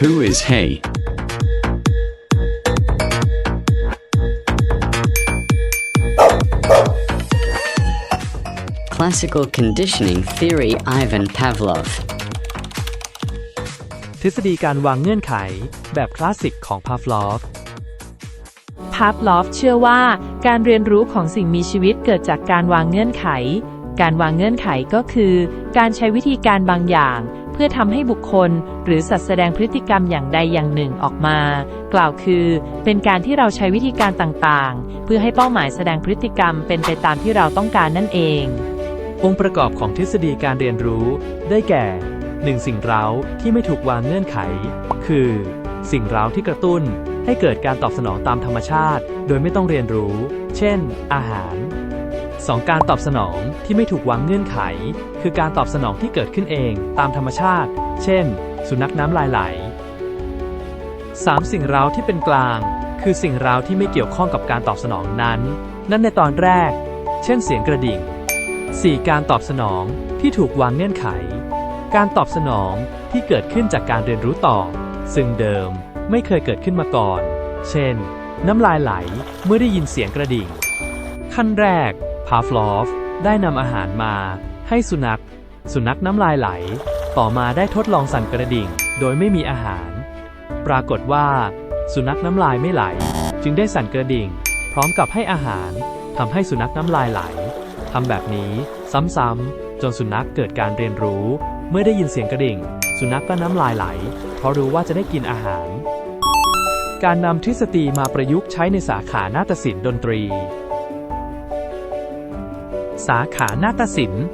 Who is he? Classical conditioning theory Ivan Pavlov. ทฤษฎีการวางเงื่อนไขแบบคลาสสิกของพาฟลอฟพาฟลอฟเชื่อว่าการเรียนรู้ของสิ่งมีชีวิตเกิดจากการวางเงื่อนไข การวางเงื่อนไขก็คือ การใช้วิธีการบางอย่างเพื่อทำให้บุคคล หรือสัตว์แสดงพฤติกรรมอย่างใดอย่างหนึ่งออกมา กล่าวคือ เป็นการที่เราใช้วิธีการต่างๆ เพื่อให้เป้าหมายแสดงพฤติกรรมเป็นไปตามที่เราต้องการนั่นเอง องค์ประกอบของทฤษฎีการเรียนรู้ ได้แก่ 1. สิ่งเร้าที่ไม่ถูกวางเงื่อนไข คือ สิ่งเร้าที่กระตุ้น ให้เกิดการตอบสนองตามธรรมชาติ โดยไม่ต้องเรียนรู้ เช่น อาหาร 2. การตอบสนองที่ไม่ถูกวางเงื่อนไข คือการตอบสนองที่เกิดขึ้นเองตามธรรมชาติ เช่น สุนัขน้ำลายไหล 3. สิ่งเร้าที่เป็นกลาง คือสิ่งเร้าที่ไม่เกี่ยวข้องกับการตอบสนองนั้น นั่นในตอนแรก เช่น เสียงกระดิ่ง 4. การตอบสนองที่ถูกวางเงื่อนไข การตอบสนองที่เกิดขึ้นจากการเรียนรู้ต่อ ซึ่งเดิมไม่เคยเกิดขึ้นมาก่อน เช่น น้ำลายไหลเมื่อได้ยินเสียงกระดิ่ง ขั้นแรก พาฟลอฟ ได้นำอาหารมา ให้สุนัข สุนัขน้ำลายไหล ต่อมาได้ทดลองสั่นกระดิ่ง โดยไม่มีอาหาร ปรากฏว่า สุนัขน้ำลายไม่ไหล จึงได้สั่นกระดิ่ง พร้อมกับให้อาหารทำให้สุนัขน้ำลายไหลทำแบบนี้ซ้ำๆจนสุนัขเกิดการเรียนรู้ เมื่อได้ยินเสียงกระดิ่ง สุนัขก็น้ำลายไหล เพราะรู้ว่าจะได้กินอาหาร การนำทฤษฎีมาประยุกต์ใช้ในสาขานาฏศิลป์ดนตรี สาขานาฏศิลป์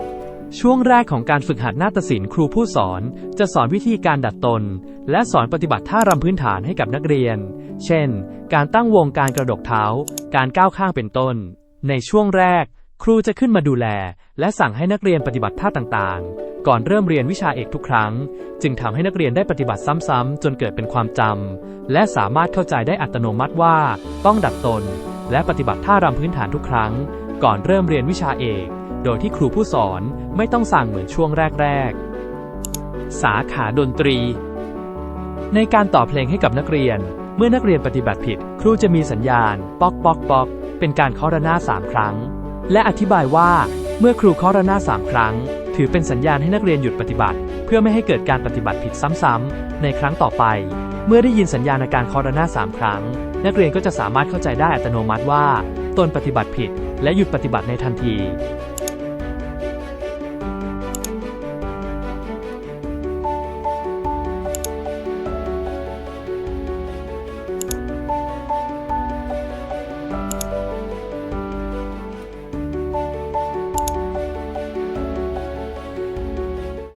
ช่วงแรกของการฝึกหัดนาฏศิลป์ครูผู้สอนจะสอนวิธีการดัดตน และสอนปฏิบัติท่ารำพื้นฐานให้กับนักเรียน เช่น การตั้งวงการกระดกเท้า การก้าวข้างเป็นต้น ในช่วงแรก ครูจะขึ้นมาดูแล และสั่งให้นักเรียนปฏิบัติท่าต่างๆ ก่อนเริ่มเรียนวิชาเอกทุกครั้ง จึงทำให้นักเรียนได้ปฏิบัติซ้ำๆจนเกิดเป็นความจำและสามารถเข้าใจได้อัตโนมัติว่า ต้องดัดตน และปฏิบัติท่ารำพื้นฐานทุกครั้ง ก่อนเริ่มเรียนวิชาเอก โดยที่ครูผู้สอนไม่ต้องสั่งเหมือนช่วงแรก ๆ สาขาดนตรี ในการต่อเพลงให้กับนักเรียน เมื่อนักเรียนปฏิบัติผิด ครูจะมีสัญญาณ ป๊อกป๊อกป๊อกเป็นการเคาะระนาดสามครั้ง และอธิบายว่า เมื่อครูเคาะระนาดสามครั้ง ถือเป็นสัญญาณให้นักเรียนหยุดปฏิบัติ เพื่อไม่ให้เกิดการปฏิบัติผิดซ้ำๆในครั้งต่อไป เมื่อได้ยินสัญญาณอาการคอรนาดสามครั้ง นักเรียนก็จะสามารถเข้าใจได้อัตโนมัติว่า ตนปฏิบัติผิด และหยุดปฏิบัติในทันที